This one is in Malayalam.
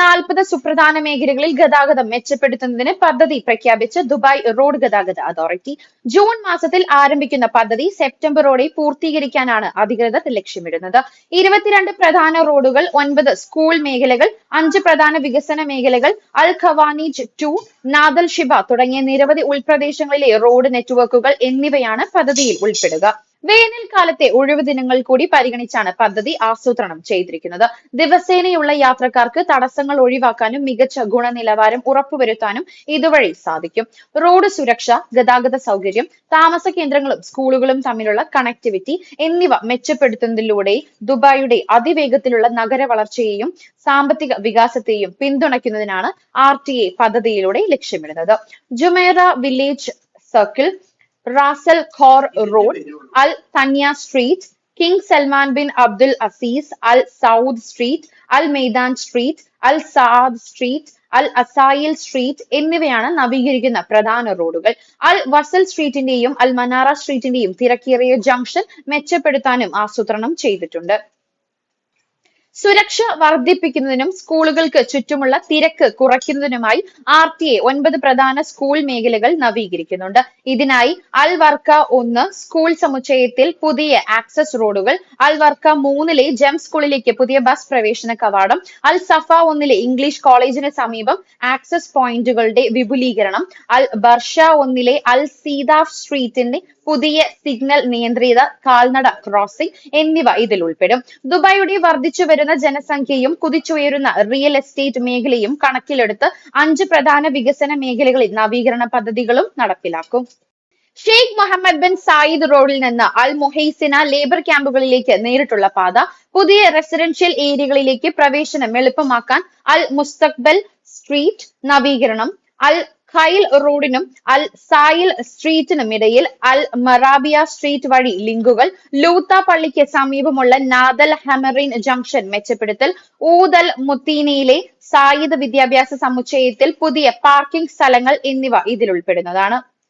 നാൽപ്പത് സുപ്രധാന മേഖലകളിൽ ഗതാഗതം മെച്ചപ്പെടുത്തുന്നതിന് പദ്ധതി പ്രഖ്യാപിച്ച് ദുബായ് റോഡ് ഗതാഗത അതോറിറ്റി. ജൂൺ മാസത്തിൽ ആരംഭിക്കുന്ന പദ്ധതി സെപ്റ്റംബറോടെ പൂർത്തീകരിക്കാനാണ് അധികൃതർ ലക്ഷ്യമിടുന്നത്. ഇരുപത്തിരണ്ട് പ്രധാന റോഡുകൾ ഒൻപത് സ്കൂൾ മേഖലകൾ അഞ്ച് പ്രധാന വികസന മേഖലകൾ Al Khawaneej to Nad Al Sheba തുടങ്ങിയ നിരവധി ഉൾപ്രദേശങ്ങളിലെ റോഡ് നെറ്റ്വർക്കുകൾ എന്നിവയാണ് പദ്ധതിയിൽ ഉൾപ്പെടുക. വേനൽക്കാലത്തെ ഒഴിവു ദിനങ്ങൾ കൂടി പരിഗണിച്ചാണ് പദ്ധതി ആസൂത്രണം ചെയ്തിരിക്കുന്നത്. ദിവസേനയുള്ള യാത്രക്കാർക്ക് തടസ്സങ്ങൾ ഒഴിവാക്കാനും മികച്ച ഗുണനിലവാരം ഉറപ്പുവരുത്താനും ഇതുവഴി സാധിക്കും. റോഡ് സുരക്ഷ ഗതാഗത സൗകര്യം താമസ കേന്ദ്രങ്ങളും സ്കൂളുകളും തമ്മിലുള്ള കണക്ടിവിറ്റി എന്നിവ മെച്ചപ്പെടുത്തുന്നതിലൂടെ ദുബായിയുടെ അതിവേഗത്തിലുള്ള നഗര വളർച്ചയെയും സാമ്പത്തിക വികാസത്തെയും പിന്തുണയ്ക്കുന്നതിനാണ് ആർ ടി എ പദ്ധതിയിലൂടെ ലക്ഷ്യമിടുന്നത്. Jumeirah Village Circle Ras Al Khor Road Al Thanya Street King Salman bin Abdul Aziz Al Saud Street Al Meydan Street Al Saad Street Al Asayel Street എന്നിവയാണ് നവീകരിക്കുന്ന പ്രധാന റോഡുകൾ. അൽ വസൽ സ്ട്രീറ്റിന്റെയും അൽ മനാറ സ്ട്രീറ്റിന്റെയും തിരക്കേറിയ ജംഗ്ഷൻ മെച്ചപ്പെടുത്താനും ആസൂത്രണം ചെയ്തിട്ടുണ്ട്. സുരക്ഷ വർദ്ധിപ്പിക്കുന്നതിനും സ്കൂളുകൾക്ക് ചുറ്റുമുള്ള തിരക്ക് കുറയ്ക്കുന്നതിനുമായി ആർ ടി എ ഒൻപത് പ്രധാന സ്കൂൾ മേഖലകൾ നവീകരിക്കുന്നുണ്ട്. ഇതിനായി അൽ വർക്ക ഒന്ന് സ്കൂൾ സമുച്ചയത്തിൽ പുതിയ ആക്സസ് റോഡുകൾ അൽ വർക്ക മൂന്നിലെ ജം സ്കൂളിലേക്ക് പുതിയ ബസ് പ്രവേശന കവാടം അൽ സഫ ഒന്നിലെ ഇംഗ്ലീഷ് കോളേജിന് സമീപം ആക്സസ് പോയിന്റുകളുടെ വിപുലീകരണം അൽ ബർഷ ഒന്നിലെ അൽ സീതാഫ് സ്ട്രീറ്റിന്റെ പുതിയ സിഗ്നൽ നിയന്ത്രിത കാൽനട ക്രോസിംഗ് എന്നിവ ഇതിൽ ഉൾപ്പെടും. ദുബായിയുടെ വർദ്ധിച്ചു വരുന്ന ജനസംഖ്യയും കുതിച്ചുയരുന്ന റിയൽ എസ്റ്റേറ്റ് മേഖലയും കണക്കിലെടുത്ത് അഞ്ച് പ്രധാന വികസന മേഖലകളിൽ നവീകരണ പദ്ധതികളും നടപ്പിലാക്കും. ഷെയ്ഖ് മുഹമ്മദ് ബിൻ സായിദ് റോഡിൽ നിന്ന് അൽ മുഹൈസിന ലേബർ ക്യാമ്പുകളിലേക്ക് നേരിട്ടുള്ള പാത പുതിയ റെസിഡൻഷ്യൽ ഏരിയകളിലേക്ക് പ്രവേശനം എളുപ്പമാക്കാൻ അൽ മുസ്തഖ്ബൽ സ്ട്രീറ്റ് നവീകരണം അൽ ഖൈൽ റോഡിനും അൽ സായിൽ സ്ട്രീറ്റിനും ഇടയിൽ അൽ മറാബിയ സ്ട്രീറ്റ് വഴി ലിങ്കുകൾ ലൂത്ത പള്ളിക്ക് സമീപമുള്ള നാദൽ ഹെമറിൻ ജംഗ്ഷൻ മെച്ചപ്പെടുത്തൽ ഊതൽ മുത്തീനയിലെ സായിദ് വിദ്യാഭ്യാസ സമുച്ചയത്തിൽ പുതിയ പാർക്കിംഗ് സ്ഥലങ്ങൾ എന്നിവ ഇതിൽ ഉൾപ്പെടുന്നതാണ്